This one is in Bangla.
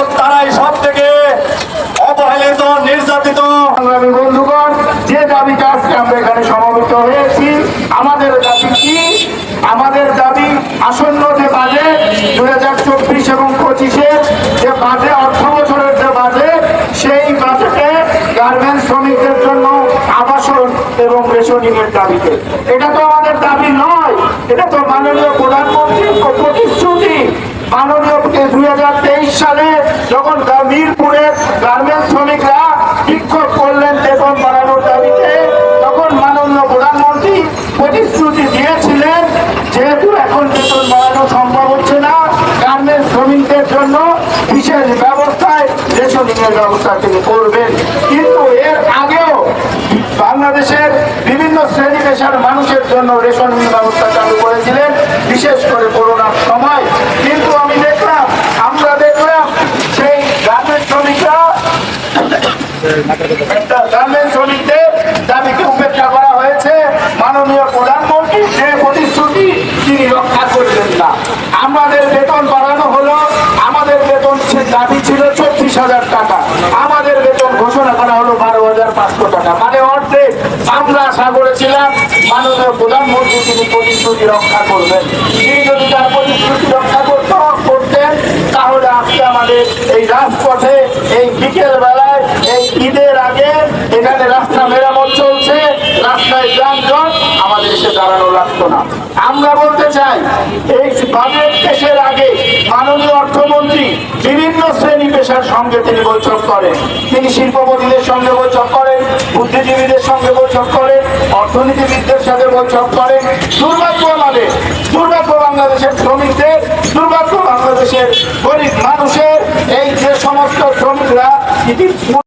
দল তারাই সব থেকে অবহেলিত, নির্যাতিত। বন্ধুগণ, যে দাবি আজকে আমরা এখানে সমাবেত হয়েছি, আমাদের দাবি কি? আমাদের দাবি আসন্ন যে বাজেট দু হাজার চব্বিশ এবং পঁচিশে যে বাজে, অর্থ বছরের যে বাজে, সেই বাজেটে গার্মেন্টস শ্রমিকদের জন্য আবাসন এবং রেশনিংয়ের দাবিতে। এটা তো আমাদের দাবি নয়, এটা তো মাননীয় প্রধানমন্ত্রীর প্রতিশ্রুতি। মাননীয় দুই হাজার তেইশ সালে যখন মিরপুরের গার্মেন্টস শ্রমিকরা বিক্ষোভ করলেন বেতন বাড়ানোর দাবিতে, তখন মাননীয় প্রধানমন্ত্রী প্রতিশ্রুতি দিয়েছিলেন, যেহেতু এখন বেতন বাড়ানো সম্ভব হচ্ছে না, গার্মেন্টস শ্রমিকদের জন্য বিশেষ ব্যবস্থায় রেশনিং এর ব্যবস্থা তিনি করবেন। কিন্তু এর আগেও বাংলাদেশের বিভিন্ন শ্রেণি পেশার মানুষের জন্য রেশনিং ব্যবস্থা চালু করেছিলেন, বিশেষ করে করোনার সময় কিন্তু আমি দেখলাম আমরা দেখলাম সেই গার্মেন্টস শ্রমিকরা আমাদের বেতন বাড়ানো হলো। আমাদের বেতন দাবি ছিল চব্বিশ হাজার টাকা। আমাদের বেতন ঘোষণা করা হলো বারো হাজার পাঁচশো টাকা। মানে অর্ধেক আমরা আশা করেছিলাম মাননীয় প্রধানমন্ত্রী তিনি প্রতিশ্রুতি রক্ষা করবেন। তিনি যদি তার প্রতিশ্রুতি রক্ষা করতে করতেন, তাহলে আজকে আমাদের এই রাজপথে দাঁড়ানো লাগতো না। আমরা বলতে চাই, এই বাজেট পেশের আগে মাননীয় অর্থমন্ত্রী বিভিন্ন শ্রেণি পেশার সঙ্গে তিনি বৈঠক করেন। তিনি শিল্পপতিদের সঙ্গে বৈঠক করেন, বুদ্ধিজীবীদের সঙ্গে বৈঠক করেন, অর্থনীতিবিদদের সাথে বৈঠক করেন। দুর্ভাগ্য আমাদের, দুর্ভাগ্য বাংলাদেশের শ্রমিকদের, দুর্ভাগ্য বাংলাদেশের গরিব মানুষের। এই যে সমস্ত শ্রমিকরা